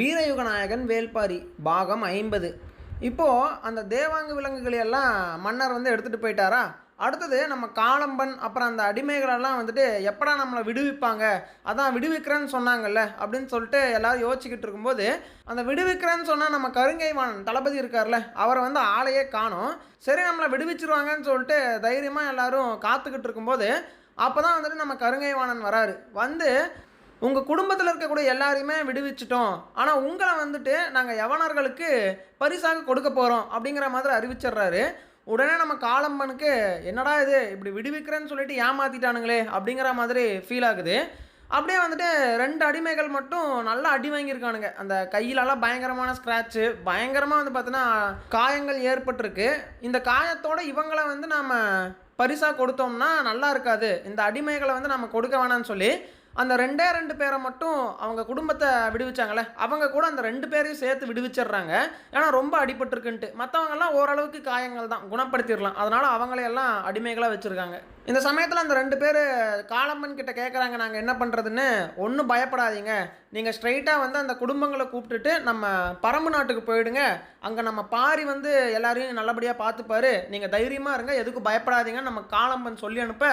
வீரயுகநாயகன் வேல்பாரி பாகம் ஐம்பது. இப்போது அந்த தேவாங்கு விலங்குகளை எல்லாம் மன்னர் வந்து எடுத்துகிட்டு போயிட்டாரா? அடுத்தது நம்ம காளம்பன் அப்புறம் அந்த அடிமைகளெல்லாம் வந்துட்டு எப்படா நம்மளை விடுவிப்பாங்க? அதான் விடுவிக்கிறேன்னு சொன்னாங்கல்ல அப்படின்னு சொல்லிட்டு எல்லோரும் யோசிச்சுக்கிட்டு இருக்கும்போது அந்த விடுவிக்கிறேன்னு சொன்னால் நம்ம கருங்கைவாணன் தளபதி இருக்கார்ல அவரை வந்து ஆளையே காணும். சரி நம்மளை விடுவிச்சிருவாங்கன்னு சொல்லிட்டு தைரியமாக எல்லோரும் காத்துக்கிட்டு இருக்கும்போது அப்போ தான் வந்துட்டு நம்ம கருங்கைவாணன் வராரு. வந்து உங்கள் குடும்பத்தில் இருக்கக்கூடிய எல்லாரையுமே விடுவிச்சிட்டோம். ஆனால் உங்களை வந்துட்டு நாங்கள் யவனர்களுக்கு பரிசாக கொடுக்க போகிறோம் அப்படிங்கிற மாதிரி அறிவிச்சிடுறாரு. உடனே நம்ம காலம்பனுக்கு என்னடா இது? இப்படி விடுவிக்கிறேன்னு சொல்லிட்டு ஏமாத்திட்டானுங்களே அப்படிங்கிற மாதிரி ஃபீல் ஆகுது. அப்படியே வந்துட்டு ரெண்டு அடிமைகள் மட்டும் நல்லா அடி வாங்கியிருக்கானுங்க. அந்த கையிலலாம் பயங்கரமான ஸ்க்ராட்சு பயங்கரமாக வந்து பார்த்தீங்கன்னா காயங்கள் ஏற்பட்டிருக்கு. இந்த காயத்தோட இவங்களை வந்து நாம் பரிசாக கொடுத்தோம்னா நல்லா இருக்காது. இந்த அடிமைகளை வந்து நம்ம கொடுக்க வேணாம்னு சொல்லி அந்த ரெண்டே ரெண்டு பேரை மட்டும் அவங்க குடும்பத்தை விடுவிச்சாங்களே அவங்க கூட அந்த ரெண்டு பேரையும் சேர்த்து விடுவிச்சிடுறாங்க. ஏன்னா ரொம்ப அடிபட்டிருக்குன்ட்டு. மற்றவங்கெல்லாம் ஓரளவுக்கு காயங்கள் தான் குணப்படுத்திடலாம். அதனால் அவங்களையெல்லாம் அடிமைகளாக வச்சுருக்காங்க. இந்த சமயத்தில் அந்த ரெண்டு பேர் காலம்மன் கிட்ட கேட்குறாங்க நாங்கள் என்ன பண்ணுறதுன்னு ஒன்றும் பயப்படாதீங்க. நீங்கள் ஸ்ட்ரைட்டாக வந்து அந்த குடும்பங்களை கூப்பிட்டுட்டு நம்ம பரம்பு நாட்டுக்கு போயிடுங்க. அங்கே நம்ம பாரி வந்து எல்லாரையும் நல்லபடியாக பார்த்துப்பாரு. நீங்கள் தைரியமாக இருங்க. எதுக்கும் பயப்படாதீங்கன்னு நம்ம காளம்பன் சொல்லி அனுப்ப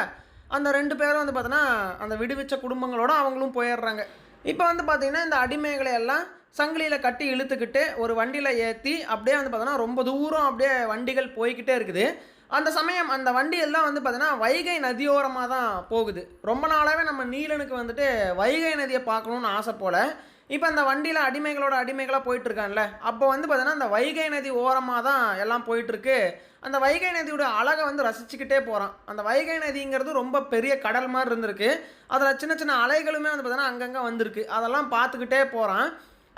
அந்த ரெண்டு பேரும் வந்து பார்த்தோன்னா அந்த விடுவிச்ச குடும்பங்களோட அவங்களும் போயிடுறாங்க. இப்போ வந்து பார்த்திங்கன்னா இந்த அடிமைகளை எல்லாம் சங்கிலியில் கட்டி இழுத்துக்கிட்டு ஒரு வண்டியில் ஏற்றி அப்படியே வந்து பார்த்தோன்னா ரொம்ப தூரம் அப்படியே வண்டிகள் போய்கிட்டே இருக்குது. அந்த சமயம் அந்த வண்டியெல்லாம் வந்து பார்த்தீங்கன்னா வைகை நதியோரமாக தான் போகுது. ரொம்ப நாளாகவே நம்ம நீலனுக்கு வந்துட்டு வைகை நதியை பார்க்கணுன்னு ஆசை போல். இப்போ அந்த வண்டியில் அடிமைகளோட அடிமைகளாக போயிட்டு இருக்கான்ல அப்போ வந்து பார்த்தீங்கன்னா அந்த வைகை நதி ஓரமாக தான் எல்லாம் போயிட்டுருக்கு. அந்த வைகை நதியோட அழகை வந்து ரசிச்சுக்கிட்டே போகிறான் அந்த வைகை நதிங்கிறது ரொம்ப பெரிய கடல் மாதிரி இருந்திருக்கு. அதில் சின்ன சின்ன அலைகளுமே வந்து பார்த்தீங்கன்னா அங்கங்கே வந்திருக்கு. அதெல்லாம் பார்த்துக்கிட்டே போகிறான்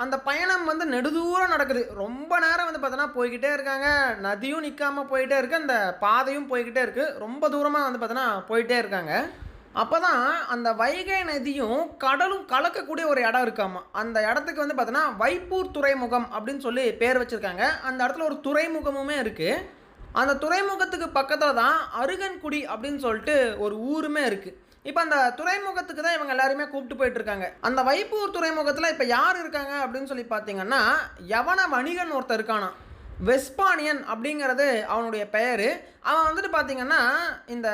அந்த பயணம் வந்து நெடுதூரம் நடக்குது. ரொம்ப நேரம் வந்து பார்த்தோன்னா போய்கிட்டே இருக்காங்க. நதியும் நிற்காம போயிட்டே இருக்குது அந்த பாதையும் போய்கிட்டே இருக்குது ரொம்ப தூரமாக வந்து பார்த்தோன்னா போயிட்டே இருக்காங்க. அப்போ தான் அந்த வைகை நதியும் கடலும் கலக்கக்கூடிய ஒரு இடம் இருக்காமா? அந்த இடத்துக்கு வந்து பார்த்தோன்னா வைப்பூர் துறைமுகம் அப்படின்னு சொல்லி பேர் வச்சுருக்காங்க. அந்த இடத்துல ஒரு துறைமுகமுமே இருக்குது அந்த துறைமுகத்துக்கு பக்கத்தில் தான் அருகன்குடி அப்படின்னு சொல்லிட்டு ஒரு ஊருமே இருக்குது இப்போ அந்த துறைமுகத்துக்கு தான் இவங்க எல்லாருமே கூப்பிட்டு போயிட்டு இருக்காங்க. அந்த வைப்பூர் துறைமுகத்தில் இப்போ யார் இருக்காங்க அப்படின்னு சொல்லி பார்த்தீங்கன்னா யவன வணிகன் ஒருத்தர் இருக்கானா? வெஸ்பானியன் அப்படிங்கிறது அவனுடைய பெயர். அவன் வந்துட்டு பார்த்தீங்கன்னா இந்த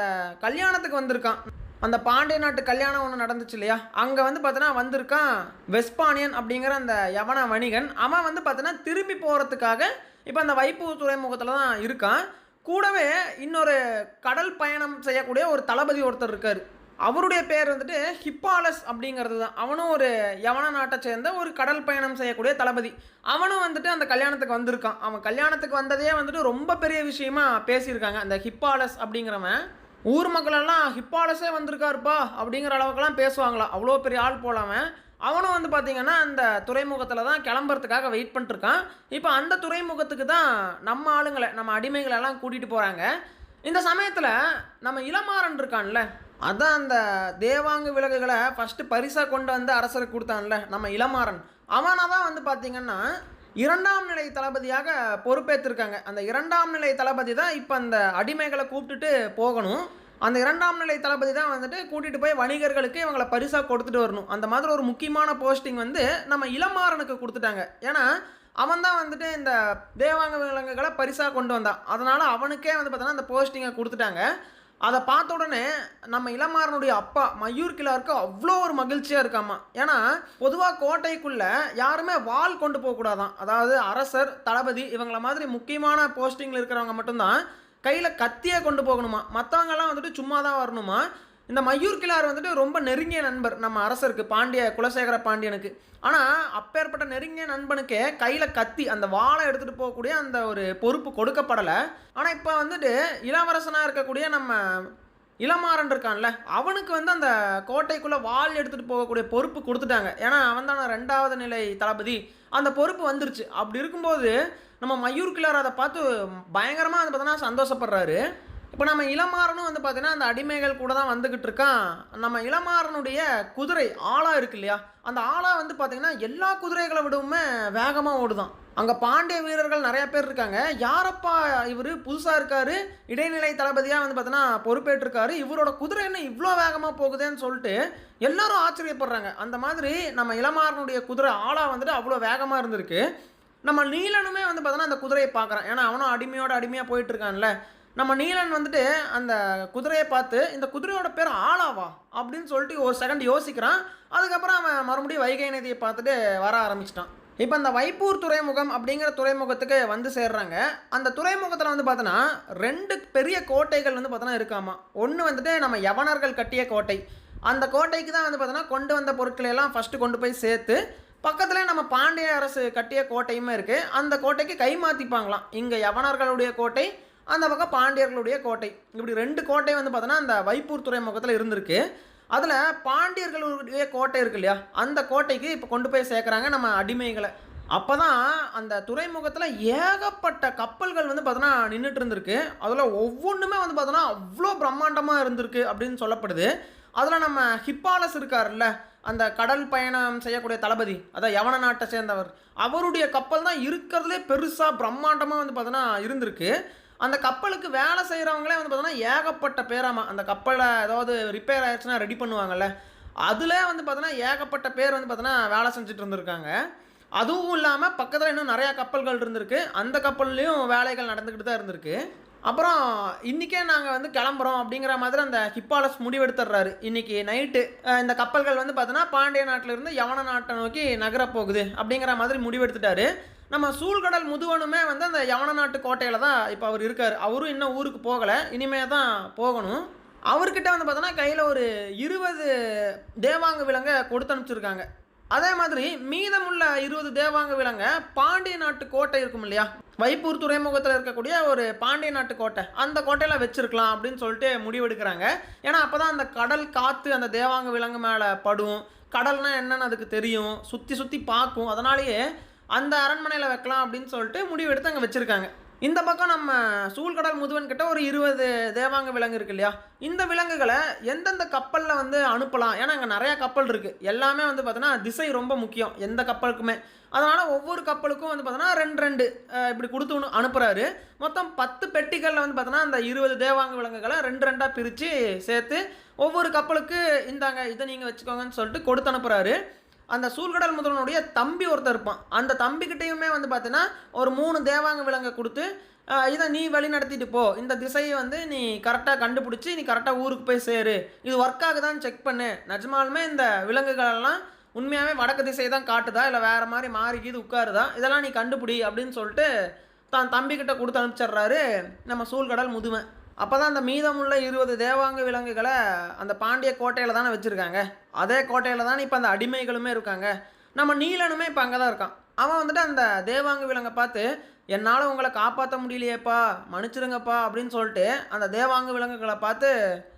கல்யாணத்துக்கு வந்திருக்கான். அந்த பாண்டிய நாட்டு கல்யாணம் ஒன்று நடந்துச்சு இல்லையா? அங்கே வந்து பார்த்தோன்னா வந்திருக்கான் வெஸ்பானியன் அப்படிங்கிற அந்த யவன வணிகன். அவன் வந்து பார்த்தோன்னா திரும்பி போகிறதுக்காக இப்போ அந்த வைப்பூர் துறைமுகத்தில் தான் இருக்கான். கூடவே இன்னொரு கடல் பயணம் செய்யக்கூடிய ஒரு தளபதி ஒருத்தர் இருக்கார். அவருடைய பேர் வந்துட்டு ஹிப்பாலஸ் அப்படிங்கிறது தான். அவனும் ஒரு யவன நாட்டை சேர்ந்த ஒரு கடல் பயணம் செய்யக்கூடிய தளபதி. அவனும் வந்துட்டு அந்த கல்யாணத்துக்கு வந்திருக்கான். அவன் கல்யாணத்துக்கு வந்ததே வந்துட்டு ரொம்ப பெரிய விஷயமா பேசியிருக்காங்க. அந்த ஹிப்பாலஸ் அப்படிங்கிறவன். ஊர் மக்களெல்லாம் ஹிப்பாலஸே வந்திருக்காருப்பா அப்படிங்கிற அளவுக்குலாம் பேசுவாங்களாம் அவ்வளோ பெரிய ஆள் போலாமன் அவனும் வந்து பார்த்தீங்கன்னா அந்த துறைமுகத்தில் தான் கிளம்புறதுக்காக வெயிட் பண்ணிட்டுருக்கான். இப்போ அந்த துறைமுகத்துக்கு தான் நம்ம ஆளுங்களை நம்ம அடிமைகளெல்லாம் கூட்டிகிட்டு போகிறாங்க இந்த சமயத்தில் நம்ம இளமாறன் இருக்கான்ல அதான் அந்த தேவாங்கு விலகுகளை ஃபஸ்ட்டு பரிசாக கொண்டு வந்து அரசருக்கு கொடுத்தான்ல நம்ம இளமாறன். அவனாக தான் வந்து பார்த்திங்கன்னா இரண்டாம் நிலை தளபதியாக பொறுப்பேற்றிருக்காங்க அந்த இரண்டாம் நிலை தளபதி தான் இப்போ அந்த அடிமைகளை கூப்பிட்டுட்டு போகணும். அந்த இரண்டாம் நிலை தளபதி தான் வந்துட்டு கூட்டிகிட்டு போய் வணிகர்களுக்கு இவங்களை பரிசாக கொடுத்துட்டு வரணும். அந்த மாதிரி ஒரு முக்கியமான போஸ்டிங் வந்து நம்ம இளமாறனுக்கு கொடுத்துட்டாங்க. ஏன்னா அவன் தான் வந்துட்டு இந்த தேவாங்க விலங்குகளை பரிசாக கொண்டு வந்தான். அதனால் அவனுக்கே வந்து பார்த்தோன்னா அந்த போஸ்டிங்கை கொடுத்துட்டாங்க. அதை பார்த்த உடனே நம்ம இளமாறனுடைய அப்பா மயூர் கிளாருக்கு அவ்வளோ ஒரு மகிழ்ச்சியாக இருக்காமா. ஏன்னா பொதுவாக கோட்டைக்குள்ளே யாருமே வாள் கொண்டு போகக்கூடாதான் அதாவது அரசர் தளபதி இவங்கள மாதிரி முக்கியமான போஸ்டிங்கில் இருக்கிறவங்க மட்டும்தான் கையில் கத்தியே கொண்டு போகணுமா. மற்றவங்கெல்லாம் வந்துட்டு சும்மா தான் வரணுமா. இந்த மயூர் கிளார் வந்துட்டு ரொம்ப நெருங்கிய நண்பர் நம்ம அரசருக்கு பாண்டிய குலசேகர பாண்டியனுக்கு. ஆனால் அப்பேற்பட்ட நெருங்கிய நண்பனுக்கே கையில் கத்தி அந்த வாளை எடுத்துகிட்டு போகக்கூடிய அந்த ஒரு பொறுப்பு கொடுக்கப்படலை. ஆனால் இப்போ வந்துட்டு இளவரசனாக இருக்கக்கூடிய நம்ம இளமாறன் இருக்கான்ல அவனுக்கு வந்து அந்த கோட்டைக்குள்ளே வால் எடுத்துகிட்டு போகக்கூடிய பொறுப்பு கொடுத்துட்டாங்க. ஏன்னா அவன் தானே ரெண்டாவது நிலை தளபதி. அந்த பொறுப்பு வந்துருச்சு. அப்படி இருக்கும்போது நம்ம மயூர் கிளார் அதை பார்த்து பயங்கரமாக அதை பார்த்தோன்னா சந்தோஷப்படுறாரு. இப்போ நம்ம இளமாறனும் வந்து பார்த்தீங்கன்னா அந்த அடிமைகள் கூட தான் வந்துக்கிட்டு இருக்கான். நம்ம இளமாறனுடைய குதிரை ஆளா இருக்கு இல்லையா? அந்த ஆளா வந்து பார்த்தீங்கன்னா எல்லா குதிரைகளை விடவுமே வேகமாக ஓடுதான். அங்கே பாண்டிய வீரர்கள் நிறைய பேர் இருக்காங்க. யாரப்பா இவர்? புதுசாக இருக்காரு. இடைநிலை தளபதியாக வந்து பார்த்தீங்கன்னா பொறுப்பேற்றிருக்காரு. இவரோட குதிரை என்ன இவ்வளோ வேகமாக போகுதேன்னு சொல்லிட்டு எல்லாரும் ஆச்சரியப்படுறாங்க. அந்த மாதிரி நம்ம இளமாறனுடைய குதிரை ஆளா வந்துட்டு அவ்வளோ வேகமாக இருந்திருக்கு. நம்ம நீலனுமே வந்து பார்த்தோன்னா அந்த குதிரையை பார்க்குறான் ஏன்னா அவனும் அடிமையோட அடிமையாக போயிட்டு இருக்கான்ல. நம்ம நீலன் வந்துட்டு அந்த குதிரையை பார்த்து இந்த குதிரையோட பேர் ஆளாவா? அப்படின்னு சொல்லிட்டு ஒரு செகண்ட் யோசிக்கிறான். அதுக்கப்புறம் அவன் மறுபடியும் வைகை நதியை பார்த்துட்டு வர ஆரம்பிச்சிட்டான். இப்போ அந்த வைப்பூர் துறைமுகம் அப்படிங்கிற துறைமுகத்துக்கு வந்து சேர்றாங்க. அந்த துறைமுகத்தில் வந்து பார்த்தோன்னா ரெண்டு பெரிய கோட்டைகள் வந்து பார்த்தோன்னா இருக்காமா? ஒன்று வந்துட்டு நம்ம யவனர்கள் கட்டிய கோட்டை. அந்த கோட்டைக்கு தான் வந்து பார்த்தோன்னா கொண்டு வந்த பொருட்களை எல்லாம் ஃபஸ்ட்டு கொண்டு போய் சேர்த்து பக்கத்தில் நம்ம பாண்டிய அரசு கட்டிய கோட்டையுமே இருக்குது அந்த கோட்டைக்கு கை மாற்றிப்பாங்களாம் இங்கே யவனர்களுடைய கோட்டை அந்த பக்கம் பாண்டியர்களுடைய கோட்டை. இப்படி ரெண்டு கோட்டை வந்து பார்த்தோன்னா அந்த வைப்பூர் துறைமுகத்தில் இருந்திருக்கு. அதில் பாண்டியர்களுடைய கோட்டை இருக்கு இல்லையா? அந்த கோட்டைக்கு இப்போ கொண்டு போய் சேர்க்குறாங்க நம்ம அடிமைகளை. அப்போ தான் அந்த துறைமுகத்தில் ஏகப்பட்ட கப்பல்கள் வந்து பார்த்தோன்னா நின்றுட்டு இருந்திருக்கு. அதில் ஒவ்வொன்றுமே வந்து பார்த்தோன்னா அவ்வளோ பிரம்மாண்டமாக இருந்திருக்கு அப்படின்னு சொல்லப்படுது. அதில் நம்ம ஹிப்பாலஸ் இருக்கார்ல அந்த கடல் பயணம் செய்யக்கூடிய தளபதி அதான் யவன நாட்டை சேர்ந்தவர். அவருடைய கப்பல் தான் இருக்கிறதுலே பெருசாக பிரம்மாண்டமாக வந்து பார்த்தோன்னா இருந்திருக்கு. அந்த கப்பலுக்கு வேலை செய்கிறவங்களே வந்து பார்த்தோன்னா ஏகப்பட்ட பேராமா அந்த கப்பலை ஏதாவது ரிப்பேர் ஆயிடுச்சுன்னா ரெடி பண்ணுவாங்கல்ல. அதில் வந்து பார்த்தோன்னா ஏகப்பட்ட பேர் வந்து பார்த்தோன்னா வேலை செஞ்சுட்டு இருந்திருக்காங்க. அதுவும் இல்லாமல் பக்கத்தில் இன்னும் நிறையா கப்பல்கள் இருந்திருக்கு. அந்த கப்பல்லையும் வேலைகள் நடந்துக்கிட்டு தான் இருந்திருக்கு. அப்புறம் இன்றைக்கே நாங்கள் வந்து கிளம்புறோம் அப்படிங்கிற மாதிரி அந்த ஹிப்பாலஸ் முடிவெடுத்துடுறாரு. இன்றைக்கி நைட்டு இந்த கப்பல்கள் வந்து பார்த்தோன்னா பாண்டிய நாட்டிலிருந்து யவன நாட்டை நோக்கி நகரப்போகுது அப்படிங்கிற மாதிரி முடிவெடுத்துட்டாரு. நம்ம சூழ்கடல் முதுவனுமே வந்து அந்த யவன நாட்டு கோட்டையில் தான் இப்போ அவர் இருக்கார். அவரும் இன்னும் ஊருக்கு போகலை. இனிமே தான் போகணும். அவர்கிட்ட வந்து பார்த்தோன்னா கையில் ஒரு இருபது தேவாங்க விலங்கை கொடுத்து அனுப்பிச்சிருக்காங்க. அதே மாதிரி மீதமுள்ள இருபது தேவாங்க விலங்க பாண்டிய நாட்டு கோட்டை இருக்கும் இல்லையா? வைப்பூர் துறைமுகத்தில் இருக்கக்கூடிய ஒரு பாண்டிய நாட்டு கோட்டை. அந்த கோட்டையில் வச்சுருக்கலாம் அப்படின்னு சொல்லிட்டு முடிவெடுக்கிறாங்க. ஏன்னா அப்போ தான் அந்த கடல் காற்று அந்த தேவாங்க விலங்கு மேலே படும். கடல்னால் என்னென்னு அதுக்கு தெரியும். சுற்றி சுற்றி பார்க்கும். அதனாலேயே அந்த அரண்மனையில் வைக்கலாம் அப்படின்னு சொல்லிட்டு முடிவெடுத்து அங்கே வச்சுருக்காங்க. இந்த பக்கம் நம்ம சூழ்கடல் முதுவன் கிட்ட ஒரு இருபது தேவாங்க விலங்கு இருக்கு இல்லையா? இந்த விலங்குகளை எந்தெந்த கப்பலில் வந்து அனுப்பலாம்? ஏன்னா அங்கே நிறையா கப்பல் இருக்குது எல்லாமே வந்து பார்த்தோன்னா திசை ரொம்ப முக்கியம் எந்த கப்பலுக்குமே. அதனால் ஒவ்வொரு கப்பலுக்கும் வந்து பார்த்தோன்னா ரெண்டு ரெண்டு இப்படி கொடுத்து ஒன்று அனுப்புகிறாரு மொத்தம் பத்து பெட்டிகளில் வந்து பார்த்தோன்னா அந்த இருபது தேவாங்க விலங்குகளை ரெண்டு ரெண்டாக பிரித்து சேர்த்து ஒவ்வொரு கப்பலுக்கு இந்தாங்க இதை நீங்கள் வச்சுக்கோங்கன்னு சொல்லிட்டு கொடுத்து அனுப்புகிறாரு அந்த சூழ்கடல் முதல்வனுடைய தம்பி ஒருத்தர் இருப்பான். அந்த தம்பிக்கிட்டையுமே வந்து பார்த்தீங்கன்னா ஒரு மூணு தேவாங்க விலங்கை கொடுத்து இதை நீ வழி நடத்திட்டு போ. இந்த திசையை வந்து நீ கரெக்டாக கண்டுபிடிச்சி நீ கரெக்டாக ஊருக்கு போய் சேரு. இது ஒர்க் ஆகுதான்னு செக் பண்ணு. நிஜமாலுமே இந்த விலங்குகளெல்லாம் உண்மையாகவே வடக்கு திசையை தான் காட்டுதா? இல்லை வேறு மாதிரி மாறிக்கிது உட்காருதா? இதெல்லாம் நீ கண்டுபிடி அப்படின்னு சொல்லிட்டு தான் தம்பிக்கிட்ட கொடுத்து அனுப்பிச்சிடுறாரு நம்ம சூழ்கடல் முதுவன். அப்போ தான் அந்த மீதமுள்ள இருபது தேவாங்க விலங்குகளை அந்த பாண்டிய கோட்டையில் தானே வச்சுருக்காங்க. அதே கோட்டையில் தானே இப்போ அந்த அடிமைகளுமே இருக்காங்க. நம்ம நீலனுமே இப்போ அங்கே தான் இருக்கான். அவன் வந்துட்டு அந்த தேவாங்க விலங்கை பார்த்து என்னால் உங்களை காப்பாற்ற முடியலையேப்பா மன்னிச்சிருங்கப்பா அப்படின்னு சொல்லிட்டு அந்த தேவாங்க விலங்குகளை பார்த்து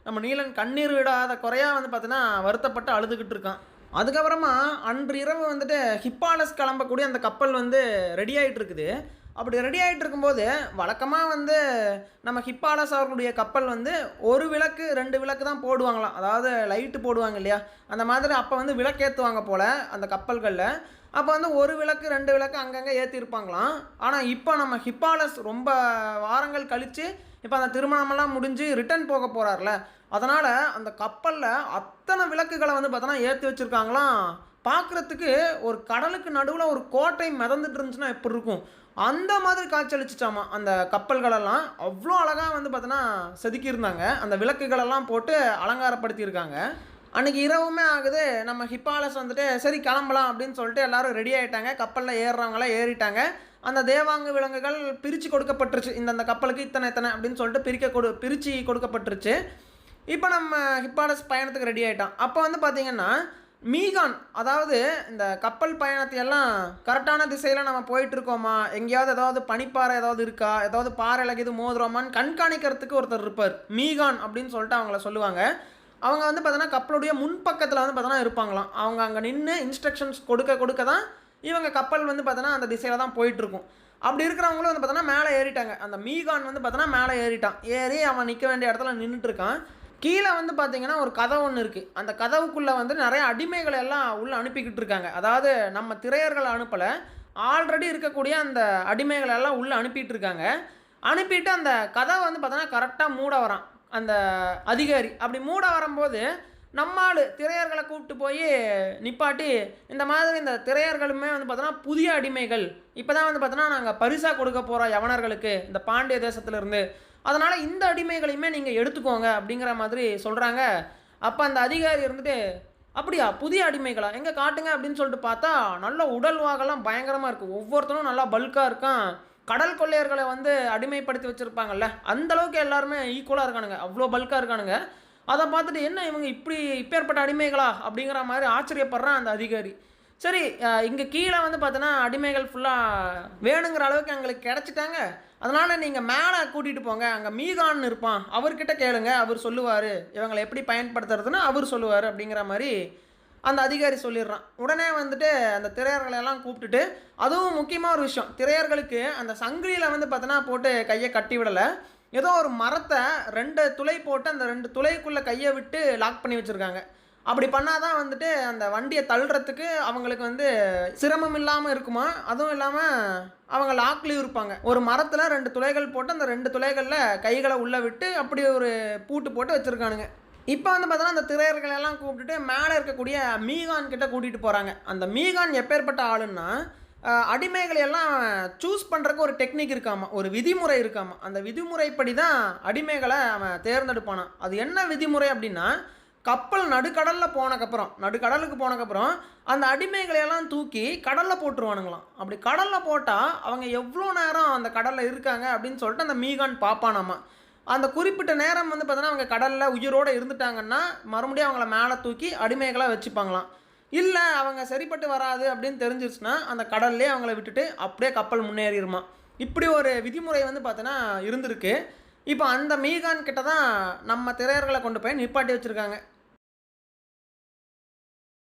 நம்ம நீலன் கண்ணீர் விடாத குறையாக வந்து பார்த்தீங்கன்னா வருத்தப்பட்டு அழுதுகிட்டு இருக்கான். அதுக்கப்புறமா அன்று இரவு வந்துட்டு ஹிப்பாலஸ் கிளம்பக்கூடிய அந்த கப்பல் வந்து ரெடி ஆகிட்டு இருக்குது. அப்படி ரெடி ஆகிட்டு இருக்கும்போது வழக்கமாக வந்து நம்ம ஹிப்பாலஸ் அவர்களுடைய கப்பல் வந்து ஒரு விளக்கு ரெண்டு விளக்கு தான் போடுவாங்களாம். அதாவது லைட்டு போடுவாங்க இல்லையா? அந்த மாதிரி அப்போ வந்து விளக்கேற்றுவாங்க போல் அந்த கப்பல்களில். அப்போ வந்து ஒரு விளக்கு ரெண்டு விளக்கு அங்கங்கே ஏற்றிருப்பாங்களாம் ஆனால் இப்போ நம்ம ஹிப்பாலஸ் ரொம்ப வாரங்கள் கழித்து இப்போ அந்த திருமணமெல்லாம் முடிஞ்சு ரிட்டர்ன் போக போகிறார்ல அதனால் அந்த கப்பலில் அத்தனை விளக்குகளை வந்து பார்த்தோன்னா ஏற்றி வச்சுருக்காங்களாம். பார்க்குறதுக்கு ஒரு கடலுக்கு நடுவில் ஒரு கோட்டை மிதந்துட்டு இருந்துச்சுன்னா எப்படி இருக்கும்? அந்த மாதிரி காட்சியளிச்சிட்டாமா அந்த கப்பல்களெல்லாம் அவ்வளோ அழகாக வந்து பார்த்தோன்னா செதுக்கியிருந்தாங்க. அந்த விளக்குகளெல்லாம் போட்டு அலங்காரப்படுத்தியிருக்காங்க. அன்றைக்கி இரவுமே ஆகுது. நம்ம ஹிப்பாலஸ் வந்துட்டு சரி கிளம்பலாம் அப்படின்னு சொல்லிட்டு எல்லாரும் ரெடி ஆகிட்டாங்க கப்பலில் ஏறுறவங்களாம் ஏறிட்டாங்க. அந்த தேவாங்க விலங்குகள் பிரித்து கொடுக்கப்பட்டுருச்சு. இந்தந்த கப்பலுக்கு இத்தனை இத்தனை அப்படின்னு சொல்லிட்டு பிரிக்க கொடு பிரித்து கொடுக்கப்பட்டுருச்சு. இப்போ நம்ம ஹிப்பாலஸ் பயணத்துக்கு ரெடி ஆகிட்டோம் அப்போ வந்து பார்த்திங்கன்னா மீகான் அதாவது இந்த கப்பல் பயணத்தை எல்லாம் கரெக்டான திசையில் நம்ம போயிட்டுருக்கோமா? எங்கேயாவது ஏதாவது பனிப்பாறை ஏதாவது இருக்கா? ஏதாவது பாறையில் எது மோதுறோமான்னு கண்காணிக்கிறதுக்கு ஒருத்தர் இருப்பார். மீகான் அப்படின்னு சொல்லிட்டு அவங்கள சொல்லுவாங்க. அவங்க வந்து பார்த்தோன்னா கப்பலுடைய முன்பக்கத்தில் வந்து பார்த்தோன்னா இருப்பாங்களாம். அவங்க அங்கே நின்று இன்ஸ்ட்ரக்ஷன்ஸ் கொடுக்க கொடுக்க தான் இவங்க கப்பல் வந்து பார்த்தோன்னா அந்த திசையில் தான் போயிட்டுருக்கும். அப்படி இருக்கிறவங்களும் வந்து பார்த்தோன்னா மேலே ஏறிட்டாங்க. அந்த மீகான் வந்து பார்த்தோன்னா மேலே ஏறிட்டான். ஏறி அவன் நிற்க வேண்டிய இடத்துல நின்றுட்டுருக்கான் கீழே வந்து பார்த்தீங்கன்னா ஒரு கதவு ஒன்று இருக்குது அந்த கதவுக்குள்ளே வந்து நிறைய அடிமைகளை எல்லாம் உள்ளே அனுப்பிக்கிட்டு இருக்காங்க. அதாவது நம்ம திரையர்களை அனுப்பலை. ஆல்ரெடி இருக்கக்கூடிய அந்த அடிமைகளை எல்லாம் உள்ளே அனுப்பிட்டு இருக்காங்க. அனுப்பிட்டு அந்த கதவை வந்து பார்த்தோன்னா கரெக்டாக மூட வரான். அந்த அதிகாரி. அப்படி மூட வரும்போது நம்மாள் திரையர்களை கூப்பிட்டு போய் நிப்பாட்டி இந்த மாதிரி இந்த திரையர்களுமே வந்து பார்த்தோன்னா புதிய அடிமைகள். இப்போ தான் வந்து பார்த்தோன்னா நாங்கள் பரிசாக கொடுக்க போகிறோம் யவனர்களுக்கு. இந்த பாண்டிய தேசத்துலேருந்து. அதனால் இந்த அடிமைகளையுமே நீங்கள் எடுத்துக்கோங்க அப்படிங்கிற மாதிரி சொல்கிறாங்க அப்போ அந்த அதிகாரி இருந்துட்டு அப்படியா புதிய அடிமைகளா? எங்கே காட்டுங்க? அப்படின்னு சொல்லிட்டு பார்த்தா நல்ல உடல் வாகெல்லாம் பயங்கரமாக இருக்குது ஒவ்வொருத்தனும் நல்லா பல்காக இருக்கான். கடல் கொள்ளையர்களை வந்து அடிமைப்படுத்தி வச்சுருப்பாங்கல்ல அந்தளவுக்கு எல்லாருமே ஈக்குவலாக இருக்கானுங்க. அவ்வளோ பல்காக இருக்கானுங்க. அதை பார்த்துட்டு என்ன இவங்க இப்படி இப்பேற்பட்ட அடிமைகளா? அப்படிங்கிற மாதிரி ஆச்சரியப்படுறான் அந்த அதிகாரி. சரி இங்கே கீழே வந்து பார்த்தோன்னா அடிமைகள் ஃபுல்லாக வேணுங்கிற அளவுக்கு எங்களுக்கு கிடச்சிட்டாங்க. அதனால் நீங்கள் மேலே கூட்டிகிட்டு போங்க. அங்கே மீகான் இருப்பான். அவர்கிட்ட கேளுங்க. அவர் சொல்லுவார். இவங்களை எப்படி பயன்படுத்துறதுன்னு அவர் சொல்லுவார் அப்படிங்கிற மாதிரி அந்த அதிகாரி சொல்லிடுறான். உடனே வந்துட்டு அந்த திரையர்களை எல்லாம் கூப்பிட்டுட்டு அதுவும் முக்கியமாக ஒரு விஷயம். திரையர்களுக்கு அந்த சங்கிலியில் வந்து பார்த்தோன்னா போட்டு கையை கட்டி விடலை. ஏதோ ஒரு மரத்தை ரெண்டு துளை போட்டு அந்த ரெண்டு துளைக்குள்ளே கையை விட்டு லாக் பண்ணி வச்சுருக்காங்க. அப்படி பண்ணாதான் வந்துட்டு அந்த வண்டியை தள்ளுறதுக்கு அவங்களுக்கு வந்து சிரமம் இல்லாமல் இருக்குமா? அதுவும் இல்லாமல் அவங்க லாக்லேயும் இருப்பாங்க. ஒரு மரத்தில் ரெண்டு துளைகள் போட்டு அந்த ரெண்டு துளைகளில் கைகளை உள்ளே விட்டு அப்படி ஒரு பூட்டு போட்டு வச்சுருக்கானுங்க. இப்போ வந்து பார்த்தோன்னா அந்த திரையர்களை எல்லாம் கூப்பிட்டுட்டு மேலே இருக்கக்கூடிய மீகான் கிட்ட கூட்டிகிட்டு போகிறாங்க அந்த மீகான் எப்பேற்பட்ட ஆளுன்னா அடிமைகளை எல்லாம் சூஸ் பண்ணுறக்கு ஒரு டெக்னிக் இருக்காமா? ஒரு விதிமுறை இருக்காமா? அந்த விதிமுறைப்படி தான் அடிமைகளை அவன் தேர்ந்தெடுப்பானான் அது என்ன விதிமுறை அப்படின்னா கப்பல் நடுக்கடலில் போனக்கப்புறம் நடுக்கடலுக்கு போனக்கப்புறம் அந்த அடிமைகளை எல்லாம் தூக்கி கடலில் போட்டுருவானுங்களாம். அப்படி கடலில் போட்டால் அவங்க எவ்வளோ நேரம் அந்த கடலில் இருக்காங்க அப்படின்னு சொல்லிட்டு அந்த மீகான் பார்ப்பானாமா அந்த குறிப்பிட்ட நேரம் வந்து பார்த்தோன்னா அவங்க கடலில் உயிரோடு இருந்துட்டாங்கன்னா மறுபடியும் அவங்கள மேலே தூக்கி அடிமைகளாக வச்சுப்பாங்களாம். இல்லை அவங்க சரிப்பட்டு வராது அப்படின்னு தெரிஞ்சிருச்சுன்னா அந்த கடல்லே அவங்கள விட்டுட்டு அப்படியே கப்பல் முன்னேறிடுமா இப்படி ஒரு விதிமுறை வந்து பார்த்தோன்னா இருந்திருக்கு. இப்போ அந்த மீகான் கிட்ட தான் நம்ம திரையர்களை கொண்டு போய் நிப்பாட்டி வச்சுருக்காங்க.